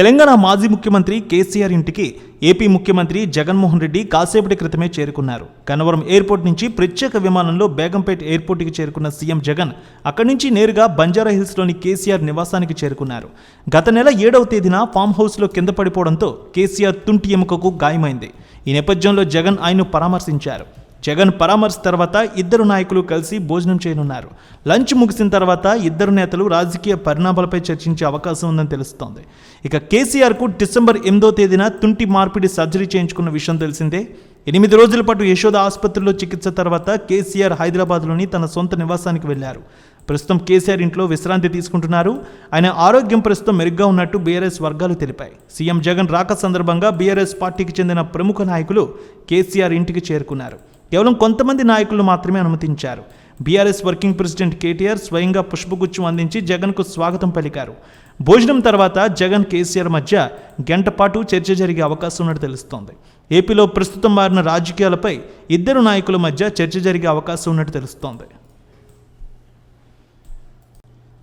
తెలంగాణ మాజీ ముఖ్యమంత్రి కేసీఆర్ ఇంటికి ఏపీ ముఖ్యమంత్రి జగన్మోహన్ రెడ్డి కాసేపటి క్రితమే చేరుకున్నారు. గన్నవరం ఎయిర్పోర్ట్ నుంచి ప్రత్యేక విమానంలో బేగంపేట్ ఎయిర్పోర్ట్కి చేరుకున్న సీఎం జగన్ అక్కడి నుంచి నేరుగా బంజారా హిల్స్లోని కేసీఆర్ నివాసానికి చేరుకున్నారు. గత నెల ఏడవ తేదీన ఫామ్ హౌస్లో కింద పడిపోవడంతో కేసీఆర్ తుంటి ఎముకకు గాయమైంది. ఈ నేపథ్యంలో జగన్ ఆయన్ను పరామర్శించారు. జగన్ పరామర్శ తర్వాత ఇద్దరు నాయకులు కలిసి భోజనం చేయనున్నారు. లంచ్ ముగిసిన తర్వాత ఇద్దరు నేతలు రాజకీయ పరిణామాలపై చర్చించే అవకాశం ఉందని తెలుస్తోంది. ఇక కేసీఆర్కు డిసెంబర్ ఎనిమిదో తేదీన తుంటి మార్పిడి సర్జరీ చేయించుకున్న విషయం తెలిసిందే. ఎనిమిది రోజుల పాటు యశోద ఆసుపత్రిలో చికిత్స తర్వాత కేసీఆర్ హైదరాబాద్లోని తన సొంత నివాసానికి వెళ్ళారు ప్రస్తుతం కేసీఆర్ ఇంట్లో విశ్రాంతి తీసుకుంటున్నారు. ఆయన ఆరోగ్యం ప్రస్తుతం మెరుగ్గా ఉన్నట్టు బీఆర్ఎస్ వర్గాలు తెలిపాయి. సీఎం జగన్ రాక సందర్భంగా బీఆర్ఎస్ పార్టీకి చెందిన ప్రముఖ నాయకులు కేసీఆర్ ఇంటికి చేరుకున్నారు. కేవలం కొంతమంది నాయకులను మాత్రమే అనుమతించారు. బీఆర్ఎస్ వర్కింగ్ ప్రెసిడెంట్ కేటీఆర్ స్వయంగా పుష్పగుచ్చం అందించి జగన్కు స్వాగతం పలికారు. భోజనం తర్వాత జగన్ కేసీఆర్ మధ్య గంట పాటు చర్చ జరిగే అవకాశం ఉన్నట్టు తెలుస్తోంది. ఏపీలో ప్రస్తుతం మారిన రాజకీయాలపై ఇద్దరు నాయకుల మధ్య చర్చ జరిగే అవకాశం ఉన్నట్టు తెలుస్తోంది.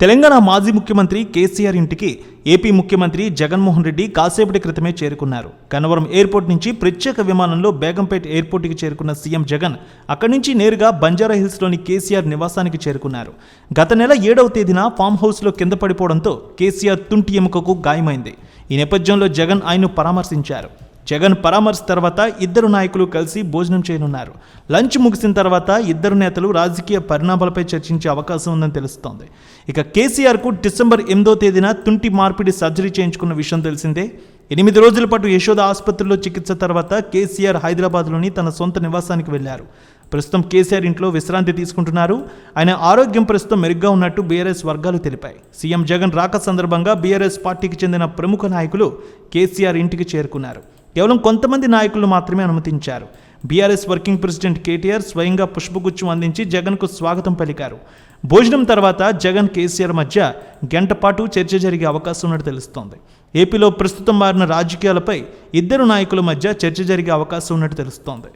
తెలంగాణ మాజీ ముఖ్యమంత్రి కేసీఆర్ ఇంటికి ఏపీ ముఖ్యమంత్రి జగన్మోహన్ రెడ్డి కాసేపటి క్రితమే చేరుకున్నారు. గన్నవరం ఎయిర్పోర్ట్ నుంచి ప్రత్యేక విమానంలో బేగంపేట్ ఎయిర్పోర్ట్కి చేరుకున్న సీఎం జగన్ అక్కడి నుంచి నేరుగా బంజారా హిల్స్లోని కేసీఆర్ నివాసానికి చేరుకున్నారు. గత నెల ఏడవ తేదీన ఫామ్ హౌస్లో కింద పడిపోవడంతో కేసీఆర్ తుంటి ఎముకకు గాయమైంది. ఈ నేపథ్యంలో జగన్ ఆయన్ను పరామర్శించారు. జగన్ పరామర్శ తర్వాత ఇద్దరు నాయకులు కలిసి భోజనం చేయనున్నారు. లంచ్ ముగిసిన తర్వాత ఇద్దరు నేతలు రాజకీయ పరిణామాలపై చర్చించే అవకాశం ఉందని తెలుస్తోంది. ఇక కేసీఆర్కు డిసెంబర్ ఎనిమిదో తేదీన తుంటి మార్పిడి సర్జరీ చేయించుకున్న విషయం తెలిసిందే. ఎనిమిది రోజుల పాటు యశోద ఆసుపత్రిలో చికిత్స తర్వాత కేసీఆర్ హైదరాబాద్లోని తన సొంత నివాసానికి వెళ్ళారు. ప్రస్తుతం కేసీఆర్ ఇంట్లో విశ్రాంతి తీసుకుంటున్నారు. ఆయన ఆరోగ్యం ప్రస్తుతం మెరుగ్గా ఉన్నట్టు బీఆర్ఎస్ వర్గాలు తెలిపాయి. సీఎం జగన్ రాక సందర్భంగా బీఆర్ఎస్ పార్టీకి చెందిన ప్రముఖ నాయకులు కేసీఆర్ ఇంటికి చేరుకున్నారు. కేవలం కొంతమంది నాయకులను మాత్రమే అనుమతించారు. బీఆర్ఎస్ వర్కింగ్ ప్రెసిడెంట్ కేటీఆర్ స్వయంగా పుష్పగుచ్చం అందించి జగన్కు స్వాగతం పలికారు. భోజనం తర్వాత జగన్ కేసీఆర్ మధ్య గంటపాటు చర్చ జరిగే అవకాశం ఉన్నట్టు తెలుస్తోంది. ఏపీలో ప్రస్తుతం మారిన రాజకీయాలపై ఇద్దరు నాయకుల మధ్య చర్చ జరిగే అవకాశం ఉన్నట్టు తెలుస్తోంది.